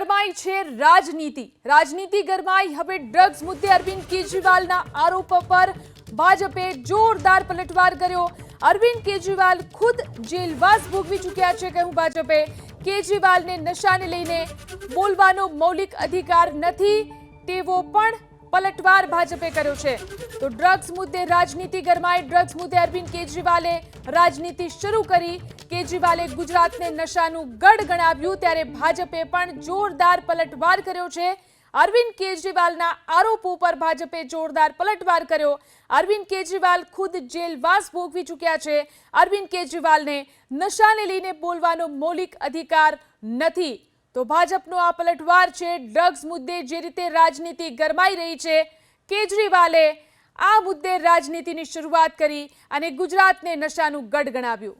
ગરમાઈ છે રાજનીતિ. રાજનીતિ ગરમાઈ. હવે ડ્રગ્સ મુદ્દે અરવિંદ કેજરીવાલના આરોપ પર ભાજપે જોરદાર પલટવાર કર્યો. અરવિંદ કેજરીવાલ ખુદ જેલવાસ ભોગવી ચૂક્યા છે કહ્યું ભાજપે. કેજરીવાલને નશાને લઈને બોલવાનો મૌલિક અધિકાર નથી, તેવો પણ પલટવાર ભાજપે કર્યો છે. તો ડ્રગ્સ મુદ્દે રાજનીતિ ગરમાઈ. ડ્રગ્સ મુદ્દે અરવિંદ કેજરીવાલે રાજનીતિ શરૂ કરી. કેજરીવાલે ગુજરાતને નશાનું ગઢ ગણાવ્યું ત્યારે ભાજપે પણ જોરદાર પલટવાર કર્યો છે. અરવિંદ કેજરીવાલના આરોપો પર ભાજપે જોરદાર પલટવાર કર્યો. અરવિંદ કેજરીવાલ ખુદ જેલવાસ ભોગવી ચૂક્યા છે. અરવિંદ કેજરીવાલને નશાને લઈને બોલવાનો મૌલિક અધિકાર નથી. તો ભાજપનો આ પલટવાર છે. ડ્રગ્સ મુદ્દે જે રીતે રાજનીતિ ગરમાઈ રહી છે, કેજરીવાલે આ મુદ્દે રાજનીતિની શરૂઆત કરી અને ગુજરાતને નશાનું ગઢ ગણાવ્યું.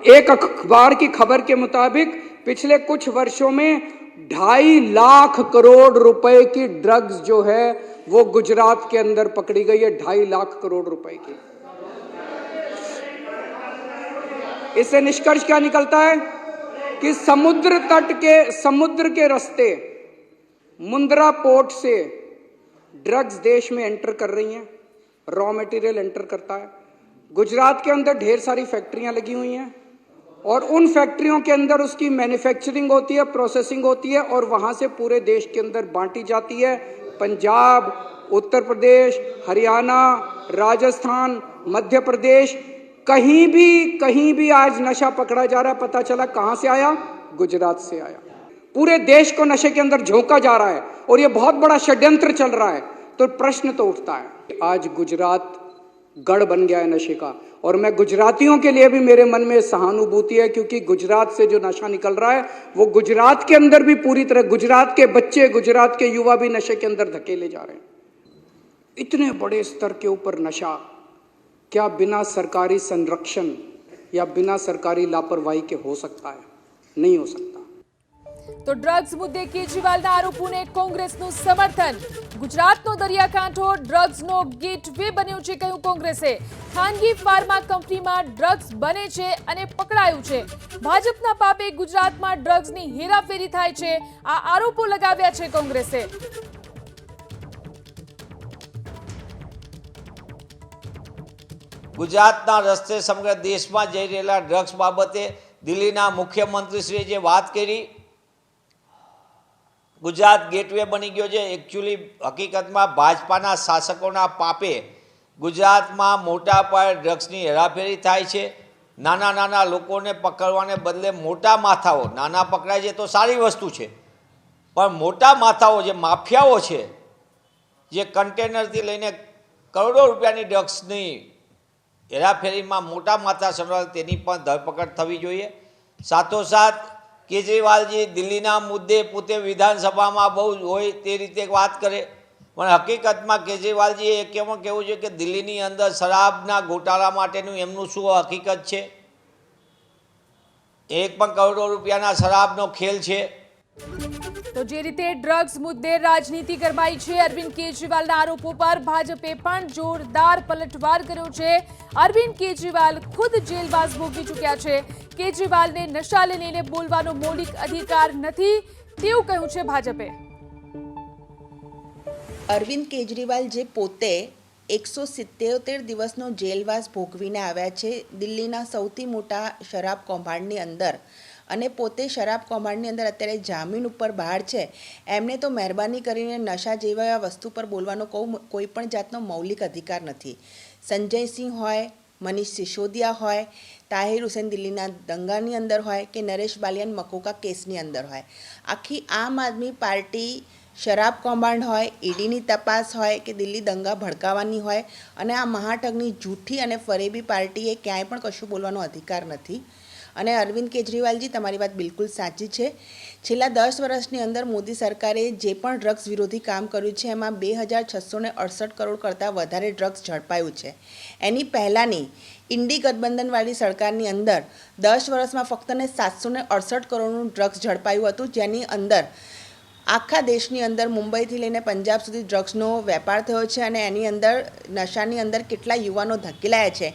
एक अखबार की खबर के मुताबिक, पिछले कुछ वर्षों में ढाई लाख करोड़ रुपए की ड्रग्स जो है, वो गुजरात के अंदर पकड़ी गई है, ढाई लाख करोड़ रुपए की। इससे निष्कर्ष क्या निकलता है कि समुद्र तट के, समुद्र के रास्ते, मुंद्रा पोर्ट से ड्रग्स देश में एंटर कर रही हैं रॉ मटेरियल एंटर करता है। गुजरात के अंदर ढेर सारी फैक्ट्रियाँ लगी हुई हैं। और उन फैक्ट्रियों के अंदर उसकी मैन्युफैक्चरिंग होती है प्रोसेसिंग होती है और वहाँ से पूरे देश के अंदर बांटी जाती है। पंजाब, उत्तर प्रदेश, हरियाणा, राजस्थान, मध्य प्रदेश, कहीं भी कहीं भी आज नशा पकड़ा जा रहा है, पता चला कहाँ से आया? गुजरात से आया। पूरे देश को नशे के अंदर झोंका जा रहा है और ये बहुत बड़ा षड्यंत्र चल रहा है। तो प्रश्न तो उठता है, आज गुजरात गढ़ बन गया है नशे का। और मैं गुजरातियों के लिए भी मेरे मन में सहानुभूति है, क्योंकि गुजरात से जो नशा निकल रहा है, वो गुजरात के अंदर भी पूरी तरह, गुजरात के बच्चे, गुजरात के युवा भी नशे के अंदर धकेले जा रहे हैं। इतने बड़े स्तर के ऊपर नशा, क्या बिना सरकारी संरक्षण या बिना सरकारी लापरवाही के हो सकता है? नहीं हो सकता। તો ડ્રગ્સ મુદ્દે કેજરીવાલના આરોપોને કોંગ્રેસનું સમર્થન. ગુજરાતનો દરિયાકાંઠો ડ્રગ્સનો ગેટ વે બન્યો છે, કહ્યું કોંગ્રેસે. ખાનગી ફાર્મા કંપનીમાં ડ્રગ્સ બને છે અને પકડાયું છે. ભાજપના પાપે ગુજરાતમાં ડ્રગ્સની હેરાફેરી થાય છે, આ આરોપો લગાવ્યા છે કોંગ્રેસે. ગુજરાતના રસ્તે સમગ્ર દેશમાં જઈ રહેલા ડ્રગ્સ બાબતે દિલ્હીના મુખ્યમંત્રીશ્રીએ જે વાત કરી ગુજરાત ગેટવે બની ગયો છે. એકચ્યુઅલી હકીકતમાં ભાજપાના શાસકોના પાપે ગુજરાતમાં મોટા પાયે ડ્રગ્સની હેરાફેરી થાય છે. નાના નાના લોકોને પકડવાને બદલે મોટા માથાઓ, નાના પકડાય છે તો સારી વસ્તુ છે. પણ મોટા માથાઓ જે માફિયાઓ છે, જે કન્ટેનરથી લઈને કરોડો રૂપિયાની ડ્રગ્સની હેરાફેરીમાં મોટા માથા સંભાળ તેની પણ ધરપકડ થવી જોઈએ. સાથોસાથ કેજરીવાલજી દિલ્હીના મુદ્દે પોતે વિધાનસભામાં બહુ હોય તે રીતે વાત કરે. પણ હકીકતમાં કેજરીવાલજીએ કેવું કહેવું છે કે દિલ્હીની અંદર શરાબના ગોટાળા માટેનું એમનું શું હકીકત છે? એક પણ કરોડો રૂપિયાના શરાબનો ખેલ છે. તો જે રીતે ડ્રગ્સ મુદ્દે રાજનીતિ ગરમાઈ છે, અરવિંદ કેજરીવાલના આરોપો પર ભાજપે પણ જોરદાર પલટવાર કર્યો છે. અરવિંદ કેજરીવાલ ખુદ જેલવાસ ભોગવી ચૂક્યા છે. કેજરીવાલને નશાને લઈને બોલવાનો મૌલિક અધિકાર નથી, તેવું કહ્યું છે ભાજપે. અરવિંદ કેજરીવાલ જે પોતે એકસો સિત્તેર દિવસનો જેલવાસ ભોગવીને આવ્યા છે દિલ્હીના સૌથી મોટા શરાબ કૌભાંડની અંદર. અને પોતે શરાબ કૌભાંડની અંદર અત્યારે જામીન ઉપર બહાર છે. એમને તો મહેરબાની કરીને નશા જેવા વસ્તુ પર બોલવાનો કોઈ પણ જાતનો મૌલિક અધિકાર નથી. સંજયસિંહ હોય, મનીષ સિસોદિયા હોય, તાહિર હુસેન દિલ્હીના દંગાની અંદર હોય કે નરેશ બાલિયાન મકોકા કેસની અંદર હોય. આખી આમ આદમી પાર્ટી શરાબ કૌભાંડ હોય, ઈડીની તપાસ હોય કે દિલ્હી દંગા ભડકાવાની હોય અને આ મહાઠગની જૂઠી અને ફરેબી પાર્ટીએ ક્યાંય પણ કશું બોલવાનો અધિકાર નથી. અને અરવિંદ કેજરીવાલજી, તમારી વાત બિલકુલ સાચી છે. છેલ્લા દસ વર્ષની અંદર મોદી સરકારે જે પણ ડ્રગ્સ વિરોધી કામ કર્યું છે, એમાં બે હજાર છસો અડસઠ કરોડ કરતાં વધારે ડ્રગ્સ ઝડપાયું છે. એની પહેલાંની ઇન્ડી ગઠબંધનવાળી સરકારની અંદર દસ વર્ષમાં ફક્ત ને સાતસો અડસઠ કરોડનું ડ્રગ્સ ઝડપાયું હતું, જેની અંદર આખા દેશની અંદર મુંબઈથી લઈને પંજાબ સુધી ડ્રગ્સનો વેપાર થયો છે અને એની અંદર, નશાની અંદર કેટલા યુવાનો ધકેલાયા છે,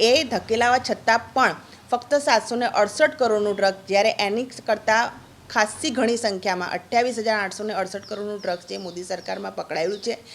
એ ધકેલાવા છતાં પણ ફક્ત સાતસો ને અડસઠ કરોડનું ડ્રગ જ્યારે એની કરતાં ખાસ્સી ઘણી સંખ્યામાં, અઠ્યાવીસ હજાર આઠસો અડસઠ કરોડનું ડ્રગ્સ જે મોદી સરકારમાં પકડાયું છે.